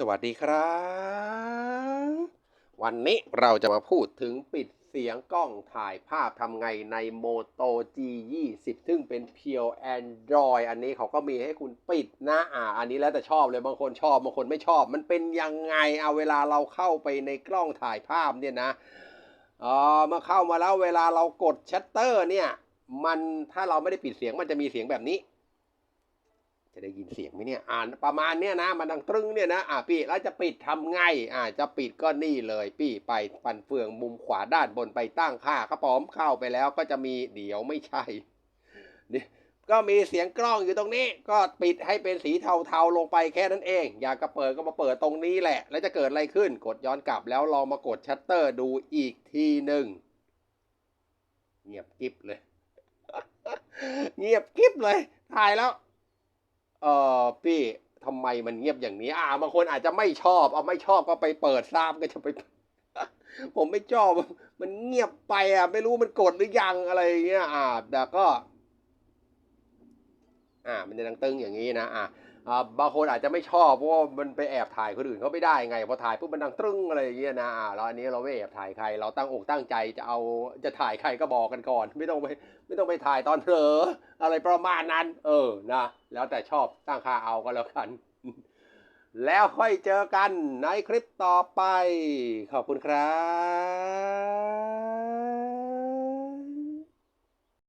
สวัสดีครับ วันนี้เราจะมาพูดถึงปิดเสียงกล้องถ่ายภาพทำไงใน Moto G20 ซึ่งเป็นเพียว Android อันนี้เขาก็มีให้คุณปิดนะอ่าอันนี้แล้วแต่ชอบเลยบางคนชอบ บางคนไม่ชอบ มันเป็นยังไงเอาเวลาเราเข้าไปในกล้องถ่ายภาพเนี่ยนะเออมาเข้ามาแล้วเวลาเรากดชัตเตอร์เนี่ย มันถ้าเราไม่ได้ปิดเสียงมันจะมีเสียงแบบนี้ จะได้ยินเสียงไหมเนี่ย อ่านประมาณเนี้ยนะ มันดังตรึงเนี่ยนะ อ่าพี่แล้วจะปิดทำไง อ่าจะปิดก็นี่เลย พี่ไปปันเฟืองมุมขวาด้านบนไปตั้งค่าครับผมเข้าไปแล้วก็จะมีเดี๋ยวไม่ใช่นี่ก็มีเสียงกล้องอยู่ตรงนี้ ก็ปิดให้เป็นสีเทาๆลงไปแค่นั้นเอง อยากจะเปิดก็มาเปิดตรงนี้แหละ แล้วจะเกิดอะไรขึ้น กดย้อนกลับแล้วลองมากดชัตเตอร์ดูอีกทีหนึ่งเงียบกิ๊บเลย เงียบกิ๊บเลย ถ่ายแล้ว เออพี่ทำไมมันเงียบอย่างนี้ อ่าบางคนอาจจะไม่ชอบ เอาไม่ชอบก็ไปเปิดทราบก็จะไป ผมไม่ชอบ มันเงียบไปอะ ไม่รู้มันกดหรือยังอะไรเงี้ย อ่าแต่ก็ อ่า มันจะดังตึงอย่างนี้นะ อ่าอ่า บางคนอาจจะไม่ชอบเพราะว่ามันไปแอบถ่ายคนอื่นเขาไม่ได้ไงพอถ่ายปุ๊บมันดังตึ้งอะไรอย่างเงี้ยนะอ่าแล้วอันนี้เราไม่แอบถ่ายใคร เราตั้งอกตั้งใจจะเอาจะถ่ายใครก็บอกกันก่อน ไม่ต้องไปไม่ต้องไปถ่ายตอนเผลออะไรประมาณนั้น เออนะแล้วแต่ชอบตั้งค่าเอาก็แล้วกัน แล้วค่อยเจอกันในคลิปต่อไป ขอบคุณครับ